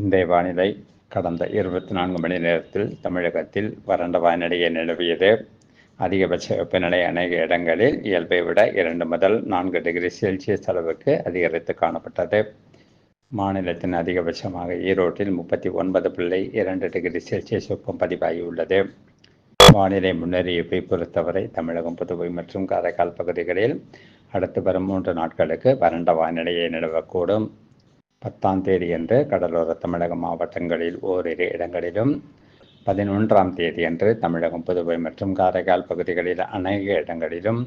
இன்றைய வானிலை கடந்த இருபத்தி நான்கு மணி நேரத்தில் தமிழகத்தில் வறண்ட வானிலையை நிலவியது. அதிகபட்ச வெப்பநிலை அநேக இடங்களில் இயல்பை விட இரண்டு முதல் நான்கு டிகிரி செல்சியஸ் அளவுக்கு அதிகரித்து காணப்பட்டது. மாநிலத்தின் அதிகபட்சமாக ஈரோட்டில் முப்பத்தி ஒன்பது புள்ளி இரண்டு டிகிரி செல்சியஸ் வெப்பம் பதிவாகியுள்ளது. வானிலை முன்னறிவிப்பை பொறுத்தவரை தமிழகம் புதுவை மற்றும் காரைக்கால் பகுதிகளில் அடுத்து வரும் மூன்று நாட்களுக்கு வறண்ட வானிலையை நிலவக்கூடும். பத்தாம் தேதியன்று கடலோர தமிழக மாவட்டங்களில் ஓரிரு இடங்களிலும் பதினொன்றாம் தேதியன்று தமிழகம் புதுவை மற்றும் காரைக்கால் பகுதிகளில் அநேக இடங்களிலும்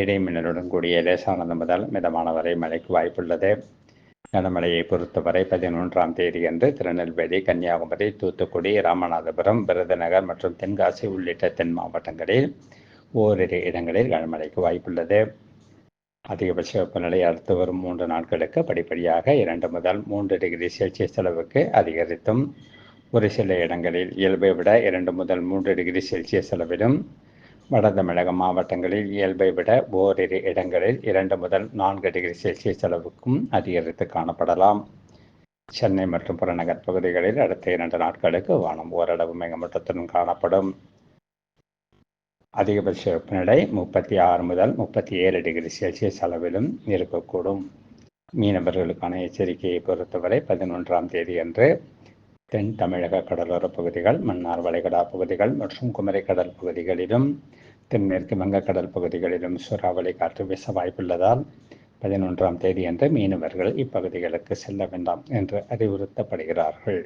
இடைமின்னலுடன் கூடிய லேசானது முதல் மிதமான வரை மழைக்கு வாய்ப்புள்ளது. கனமழையை பொறுத்தவரை பதினொன்றாம் தேதியன்று திருநெல்வேலி கன்னியாகுமரி தூத்துக்குடி ராமநாதபுரம் விருதுநகர் மற்றும் தென்காசி உள்ளிட்ட தென் மாவட்டங்களில் ஓரிரு இடங்களில் கனமழைக்கு வாய்ப்புள்ளது. அதிகபட்ச வெப்பநிலை அடுத்து வரும் மூன்று நாட்களுக்கு படிப்படியாக இரண்டு முதல் மூன்று டிகிரி செல்சியஸ் அளவுக்கு அதிகரித்தும். ஒரு சில இடங்களில் இயல்பை விட இரண்டு முதல் மூன்று டிகிரி செல்சியஸ் அளவிலும். வட தமிழக மாவட்டங்களில் இயல்பை விட ஓரிரு இடங்களில் இரண்டு முதல் நான்கு டிகிரி செல்சியஸ் அளவுக்கும் அதிகரித்து காணப்படலாம். சென்னை மற்றும் புறநகர் பகுதிகளில் அடுத்த இரண்டு நாட்களுக்கு வானம் ஓரளவு மேகமூட்டத்துடன் காணப்படும். அதிகபட்ச வெப்பநிலை முப்பத்தி ஆறு முதல் முப்பத்தி ஏழு டிகிரி செல்சியஸ் அளவிலும் இருக்கக்கூடும். மீனவர்களுக்கான எச்சரிக்கையை பொறுத்தவரை பதினொன்றாம் தேதி அன்று தென் தமிழக கடலோர பகுதிகள் மன்னார் வளைகுடா பகுதிகள் மற்றும் குமரிக்கடல் பகுதிகளிலும் தென்மேற்கு வங்கக்கடல் பகுதிகளிலும் சூறாவளி காற்று வீச வாய்ப்புள்ளதால் பதினொன்றாம் தேதி அன்று மீனவர்கள் இப்பகுதிகளுக்கு செல்ல வேண்டாம் என்று அறிவுறுத்தப்படுகிறார்கள்.